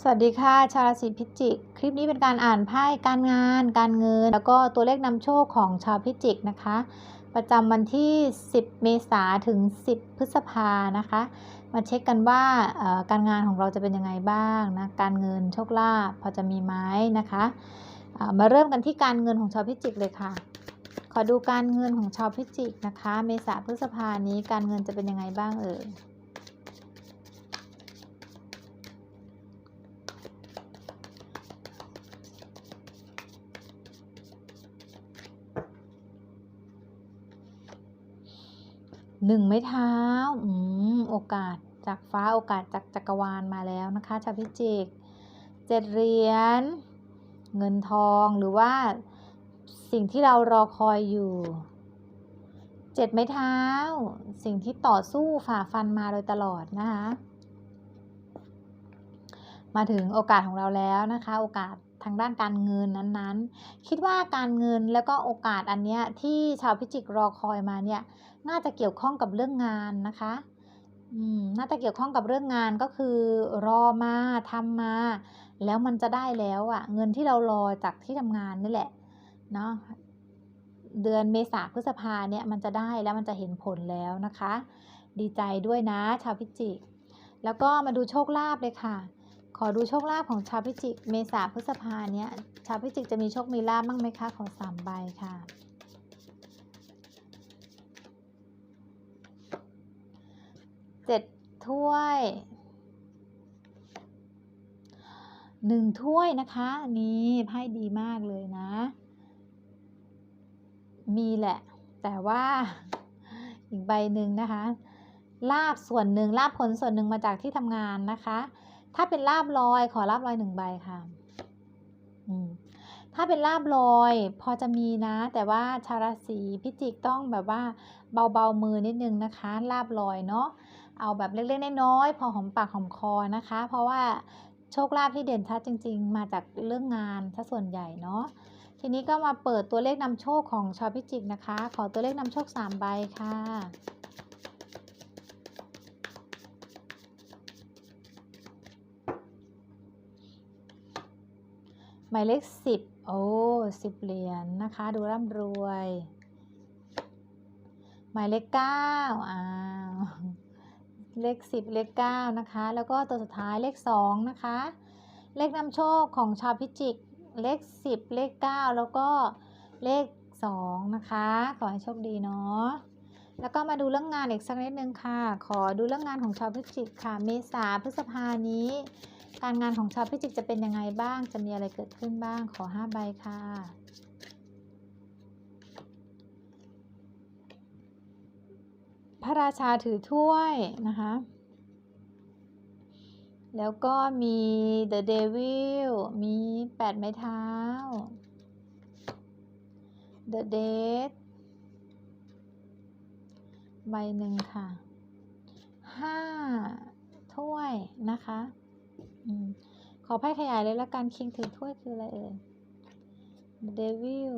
สวัสดีค่ะชาวราศีพิจิก คลิปนี้เป็นการอ่านไพ่การงาน การเงิน แล้วก็ตัวเลขนำโชคของชาวพิจิกนะคะ ประจำวันที่ 10 เมษาถึง 10 พฤษภานะคะ มาเช็คกันว่าการงานของเราจะเป็นยังไงบ้างนะการเงินโชคลาภพอจะมีไหมนะคะมาเริ่มกันที่การเงินของชาวพิจิกเลยค่ะ ขอดูการเงินของชาวพิจิกนะคะ เมษาพฤษภานี้การเงินจะเป็นยังไงบ้างเอ่ย หนึ่งไม้เท้าอืมโอกาสจากฟ้าโอกาสจากจักรวาลมาแล้วนะคะชาวพิจิกเจ็ดเหรียญเงินทองหรือว่าสิ่งที่เรารอคอยอยู่เจ็ดไม้เท้า สิ่งที่ต่อสู้ฝ่าฟันมาโดยตลอดนะคะ มาถึงโอกาสของเราแล้วนะคะ โอกาส ทางด้านการเงินนั้นๆ คิดว่าการเงินแล้วก็โอกาสอันเนี้ยที่ชาวพิจิกรอคอยมาเนี่ยน่าจะเกี่ยวข้องกับเรื่องงานนะคะอืมน่าจะเกี่ยวข้องกับเรื่องงานก็คือ รอมาทำมา แล้วมันจะได้แล้วอะ่ะ เงินที่เรารอจากที่ทำงานนี่แหละเนาะเดือนเมษาพฤษภาเนี่ยมันจะได้แล้วมันจะเห็นผลแล้วนะคะ ดีใจด้วยนะ ชาวพิจิก แล้วก็มาดูโชคลาภเลยค่ะ ขอดูโชคลาภของชาวพิจิก เมษาพฤษภาเนี่ยชาวพิจิกจะมีโชคมีลาภบ้างไหมคะ ขอสามใบค่ะ เจ็ดถ้วยหนึ่งถ้วยนะคะ นี่ไพ่ดีมากเลยนะ มีแหละ แต่ว่าอีกใบหนึ่งนะคะ ลาบส่วนหนึ่งลาบผลส่วนหนึ่งมาจากที่ทำงานนะคะ ถ้าเป็นลาบลอย ขอลาบลอยหนึ่งใบค่ะ อืมถ้าเป็นลาบลอย พอจะมีนะ แต่ว่าชาวราศีพิจิกต้องแบบว่าเบาๆมือนิดนึงนะคะ ลาบลอยเนาะเอาแบบเล็กๆน้อยๆพอหอมปากหอมคอนะคะ เพราะว่าโชคลาภที่เด่นชัดจริง ๆ มาจากเรื่องงานถ้าส่วนใหญ่เนาะทีนี้ก็มาเปิดตัวเลขนำโชคของชาวพิจิกนะคะ ขอตัวเลขนำโชคสามใบค่ะ มายเลขสิบโอ้สิบเหรียญนะคะ ดูร่ำรวย หมายเลขเก้าอ้าวเลขสิบเลขเก้านะคะ แล้วก็ตัวสุดท้ายเลขสองนะคะ เลขนำโชคของชาวพิจิก เลขสิบเลขเก้าแล้วก็เลขสองนะคะ ขอให้โชคดีเนาะแล้วก็มาดูเรื่องงานอีกสักนิดนึงค่ะ ขอดูเรื่องงานของชาวพิจิกค่ะ เมษาพฤษภานี้ การงานของชาวพิจิกจะเป็นยังไงบ้าง จะมีอะไรเกิดขึ้นบ้าง ขอห้าใบค่ะ พระราชาถือถ้วยนะคะ แล้วก็มี The Devil มีแปดไม้เท้า The Dead ใบหนึ่งค่ะห้าถ้วยนะคะ อขอไพ่ขยายเลยละกันคิงถือถ้วยคืออะไรเอ่ย The Devil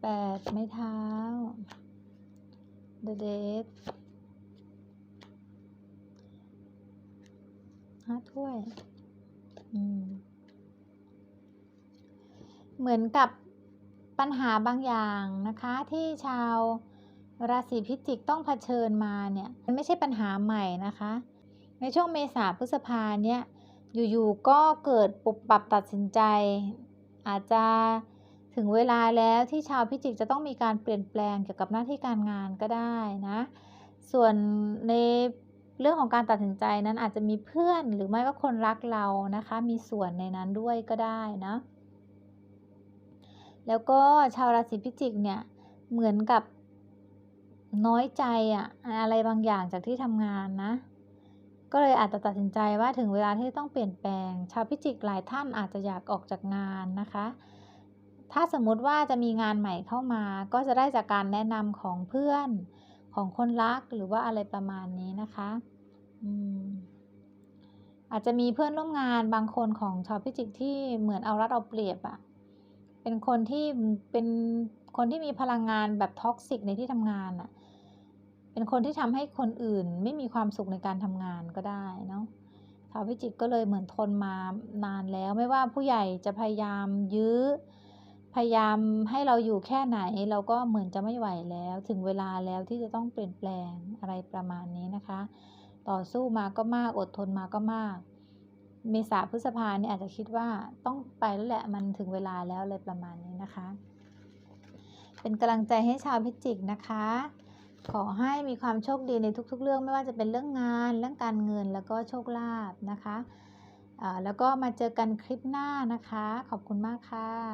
แปดไม้เท้า The Dead ห้าถ้วย เหมือนกับปัญหาบางอย่างนะคะที่ชาวราศีพิจิกต้องเผชิญมาเนี่ย มันไม่ใช่ปัญหาใหม่นะคะ ในช่วงเมษาพฤษภาเนี่ยอยู่ๆก็เกิดปุบปรับตัดสินใจ อาจจะถึงเวลาแล้วที่ชาวพิจิกจะต้องมีการเปลี่ยนแปลงเกี่ยวกับหน้าที่การงานก็ได้นะส่วนในเรื่องของการตัดสินใจนั้นอาจจะมีเพื่อนหรือไม่ก็คนรักเรานะคะ มีส่วนในนั้นด้วยก็ได้นะแล้วก็ชาวราศีพิจิกเนี่ยเหมือนกับน้อยใจอะอะไรบางอย่างจากที่ทำงานนะ ก็เลยอาจจะตัดสินใจว่าถึงเวลาที่ต้องเปลี่ยนแปลง ชาวพิจิกหลายท่านอาจจะอยากออกจากงานนะคะ ถ้าสมมุติว่าจะมีงานใหม่เข้ามา ก็จะได้จากการแนะนำของเพื่อนของคนรักหรือว่าอะไรประมาณนี้นะคะอาจจะมีเพื่อนร่วมงานบางคนของชาวพิจิกที่เหมือนเอารัดเอาเปรียบอะเป็นคนที่เป็นคนที่มีพลังงานแบบท็อกซิกในที่ทำงานอะ เป็นคนที่ทำให้คนอื่นไม่มีความสุขในการทำงานก็ได้เนาะชาวพิจิกก็เลยเหมือนทนมานานแล้ว ไม่ว่าผู้ใหญ่จะพยายามยื้อ พยายามให้เราอยู่แค่ไหน เราก็เหมือนจะไม่ไหวแล้ว ถึงเวลาแล้วที่จะต้องเปลี่ยนแปลงอะไรประมาณนี้นะคะ ต่อสู้มาก็มากอดทนมาก็มาก เมษาพฤษภาเนี่ยอาจจะคิดว่าต้องไปแล้วแหละมันถึงเวลาแล้วอะไรประมาณนี้นะคะ เป็นกำลังใจให้ชาวพิจิกนะคะ ขอให้มีความโชคดีในทุกๆ เรื่องไม่ว่าจะเป็นเรื่องงาน เรื่องการเงินแล้วก็โชคลาภนะคะอ่าแล้วก็มาเจอกันคลิปหน้านะคะ ขอบคุณมากค่ะ